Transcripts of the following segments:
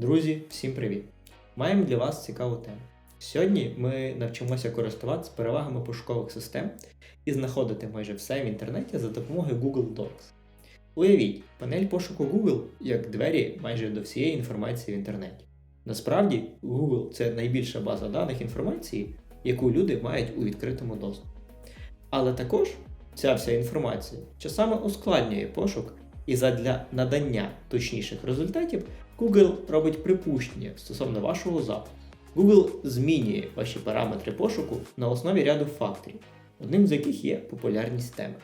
Друзі, всім привіт! Маємо для вас цікаву тему. Сьогодні ми навчимося користуватися перевагами пошукових систем і знаходити майже все в інтернеті за допомогою Google Docs. Уявіть, панель пошуку Google як двері майже до всієї інформації в інтернеті. Насправді, Google це найбільша база даних інформації, яку люди мають у відкритому доступі. Але також ця вся інформація часами ускладнює пошук і задля надання точніших результатів Google робить припущення стосовно вашого запиту. Google змінює ваші параметри пошуку на основі ряду факторів, одним з яких є популярність теми.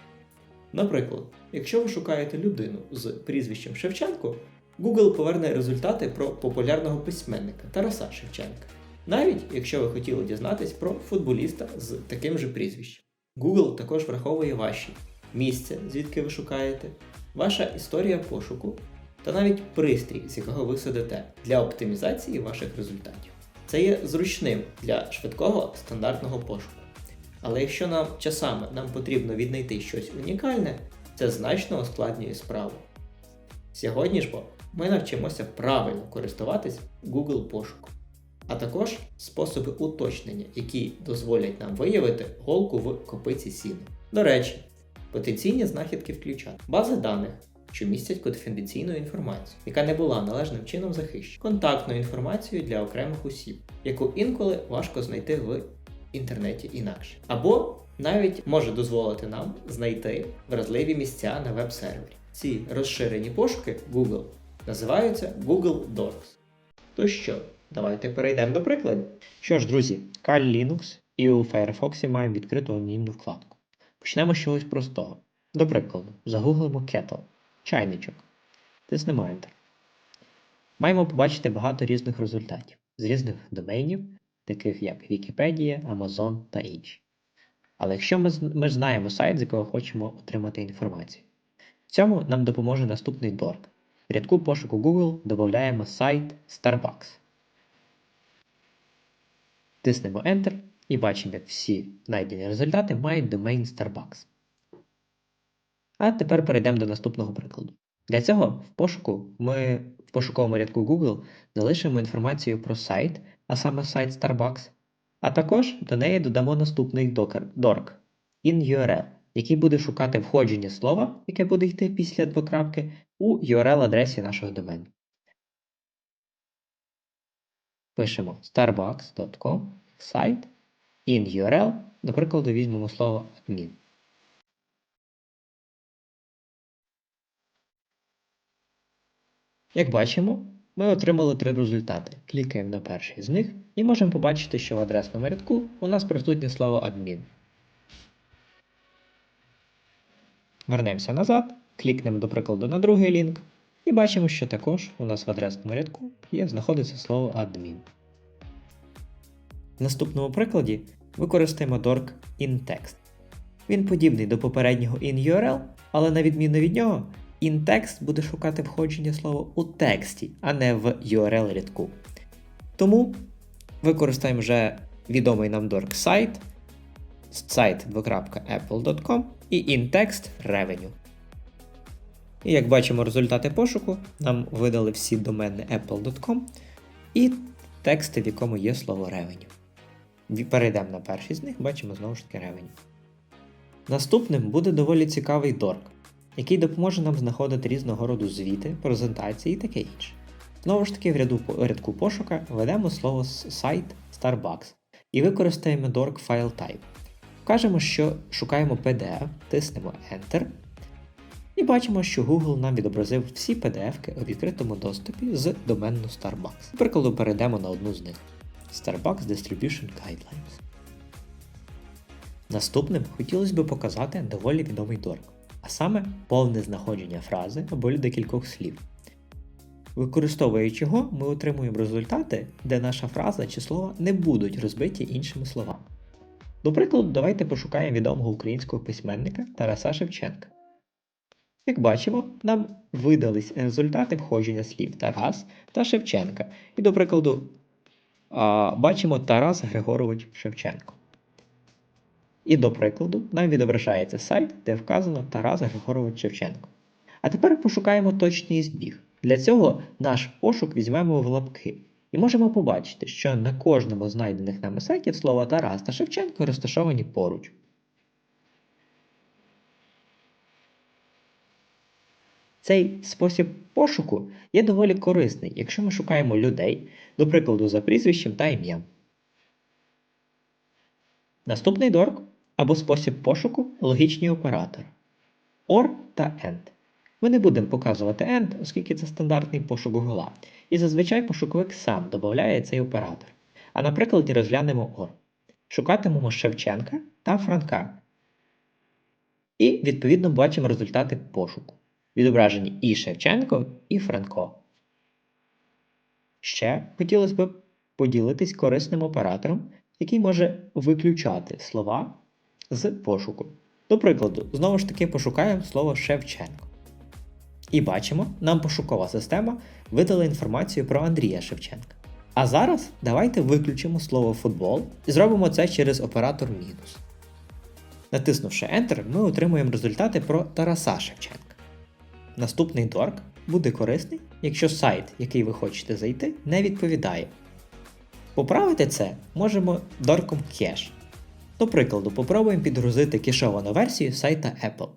Наприклад, якщо ви шукаєте людину з прізвищем Шевченко, Google поверне результати про популярного письменника Тараса Шевченка, навіть якщо ви хотіли дізнатись про футболіста з таким же прізвищем. Google також враховує ваші місце, звідки ви шукаєте, ваша історія пошуку та навіть пристрій, з якого ви сидите, для оптимізації ваших результатів. Це є зручним для швидкого стандартного пошуку. Але якщо нам часами нам потрібно віднайти щось унікальне, це значно ускладнює справу. Сьогодні ж бо ми навчимося правильно користуватись Google пошуком, а також способи уточнення, які дозволять нам виявити голку в копиці сіна. До речі, потенційні знахідки включають бази даних, що містять конфіденційну інформацію, яка не була належним чином захищена, контактну інформацію для окремих осіб, яку інколи важко знайти в інтернеті інакше. Або навіть може дозволити нам знайти вразливі місця на веб-сервері. Ці розширені пошуки Google називаються Google Docs. То що, давайте перейдемо до прикладів. Що ж, друзі, Kali Linux і у Firefox маємо відкриту анонімну вкладку. Почнемо з чогось простого. До прикладу, загуглимо Kettle чайничок. Тиснемо Enter. Маємо побачити багато різних результатів з різних доменів, таких як Wikipedia, Amazon та інші. Але якщо ми, ми знаємо сайт, з якого хочемо отримати інформацію, в цьому нам допоможе наступний дорк. В рядку пошуку Google додаємо сайт Starbucks. Тиснемо Enter і бачимо, як всі знайдені результати мають домен Starbucks. А тепер перейдемо до наступного прикладу. Для цього в пошуку ми в пошуковому рядку Google залишимо інформацію про сайт, а саме сайт Starbucks, а також до неї додамо наступний дорк in-URL, який буде шукати входження слова, яке буде йти після двокрапки, у URL-адресі нашого домену. Пишемо starbucks.com сайт in-URL, до прикладу, візьмемо слово admin. Як бачимо, ми отримали три результати. Клікаємо на перший з них і можемо побачити, що в адресному рядку у нас присутнє слово admin. Вернемося назад, клікнемо, до прикладу, на другий лінк і бачимо, що також у нас в адресному рядку є знаходиться слово admin. В наступному прикладі використаємо dork inText. Він подібний до попереднього in-URL, але на відміну від нього, in-text буде шукати входження слова у тексті, а не в URL рядку. Тому використаємо вже відомий нам dork сайт, сайт apple.com і in-text revenue. І як бачимо результати пошуку, нам видали всі домени apple.com і тексти, в якому є слово revenue. Перейдемо на перший з них, бачимо знову ж таки revenue. Наступним буде доволі цікавий дорк, який допоможе нам знаходити різного роду звіти, презентації і таке інше. Знову ж таки, в ряду, рядку пошука введемо слово сайт Starbucks і використаємо dork file type. Вкажемо, що шукаємо PDF, тиснемо Enter. І бачимо, що Google нам відобразив всі PDF-ки у відкритому доступі з домену Starbucks. До прикладу, перейдемо на одну з них: Starbucks Distribution Guidelines. Наступним хотілося б показати доволі відомий дорк, а саме повне знаходження фрази або декількох слів. Використовуючи його, ми отримуємо результати, де наша фраза чи слова не будуть розбиті іншими словами. До прикладу, давайте пошукаємо відомого українського письменника Тараса Шевченка. Як бачимо, нам видались результати входження слів Тарас та Шевченка. І, до прикладу, бачимо Тарас Григорович Шевченко. І до прикладу, нам відображається сайт, де вказано Тарас Григорович Шевченко. А тепер пошукаємо точний збіг. Для цього наш пошук візьмемо в лапки і можемо побачити, що на кожному знайдених нами сайтів слова Тарас та Шевченко розташовані поруч. Цей спосіб пошуку є доволі корисний, якщо ми шукаємо людей, до прикладу, за прізвищем та ім'ям. Наступний дорк або спосіб пошуку логічні оператори OR та AND. Ми не будемо показувати AND, оскільки це стандартний пошук Google. І зазвичай пошуковик сам додає цей оператор. А на прикладі розглянемо OR. Шукатимемо Шевченка та Франка. І відповідно бачимо результати пошуку. Відображені і Шевченко, і Франко. Ще хотілося б поділитись корисним оператором, який може виключати слова з пошуку. До прикладу, знову ж таки пошукаємо слово Шевченко. І бачимо, нам пошукова система видала інформацію про Андрія Шевченка. А зараз давайте виключимо слово футбол і зробимо це через оператор мінус. Натиснувши Enter, ми отримуємо результати про Тараса Шевченка. Наступний дорк буде корисний, якщо сайт, який ви хочете зайти, не відповідає. Поправити це можемо дорком кеш. До прикладу, попробуємо підгрузити кешовану версію сайта Apple.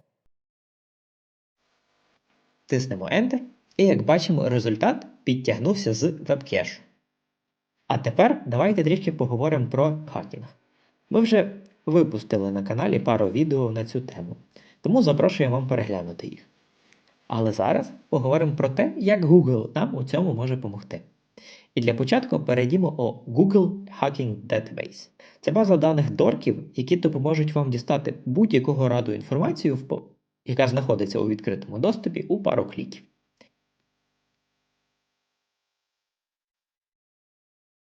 Тиснемо Enter, і як бачимо, результат підтягнувся з вебкешу. А тепер давайте трішки поговоримо про хакінг. Ми вже випустили на каналі пару відео на цю тему, тому запрошую вам переглянути їх. Але зараз поговоримо про те, як Google нам у цьому може допомогти. І для початку перейдімо у Google Hacking Database. Це база даних дорків, які допоможуть вам дістати будь-якого раду інформацію, яка знаходиться у відкритому доступі у пару кліків.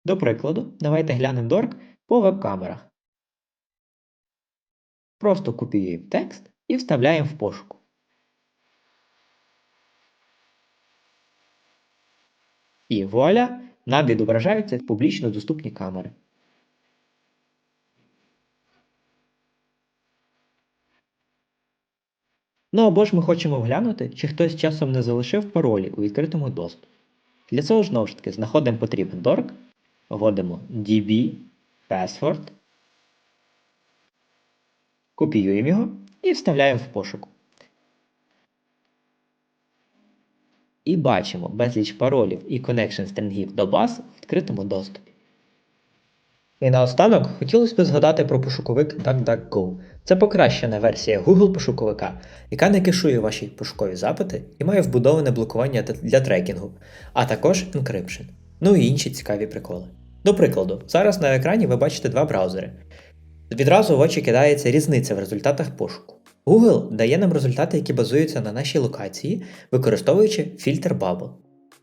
До прикладу, давайте глянемо дорк по веб-камерах. Просто копіюємо текст і вставляємо в пошук. І вуаля, нам відображаються публічно доступні камери. Ну або ж ми хочемо глянути, чи хтось часом не залишив паролі у відкритому доступі. Для цього знову ж таки знаходимо потрібен дорк, вводимо db password, копіюємо його і вставляємо в пошук. І бачимо безліч паролів і connection стрінгів до баз в відкритому доступі. І наостанок хотілося б згадати про пошуковик DuckDuckGo. Це покращена версія Google пошуковика, яка не кешує ваші пошукові запити і має вбудоване блокування для трекінгу, а також encryption. Ну і інші цікаві приколи. До прикладу, зараз на екрані ви бачите два браузери. Відразу в очі кидається різниця в результатах пошуку. Google дає нам результати, які базуються на нашій локації, використовуючи фільтр Bubble.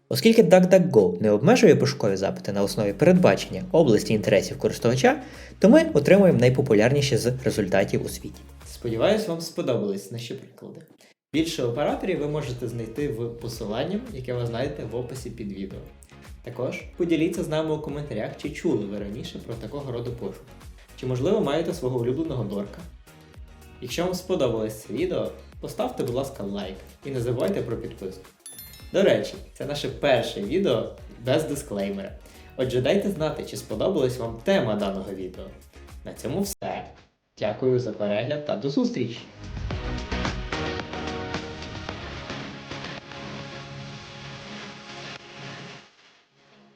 Оскільки DuckDuckGo не обмежує пошукові запити на основі передбачення області інтересів користувача, то ми отримуємо найпопулярніші з результатів у світі. Сподіваюсь, вам сподобались наші приклади. Більше операторів ви можете знайти в посиланні, яке ви знайдете в описі під відео. Також поділіться з нами у коментарях, чи чули ви раніше про такого роду пошук. Чи можливо маєте свого улюбленого дорка. Якщо вам сподобалось це відео, поставте, будь ласка, лайк і не забувайте про підписку. До речі, це наше перше відео без дисклеймера. Отже, дайте знати, чи сподобалась вам тема даного відео. На цьому все. Дякую за перегляд та до зустрічі!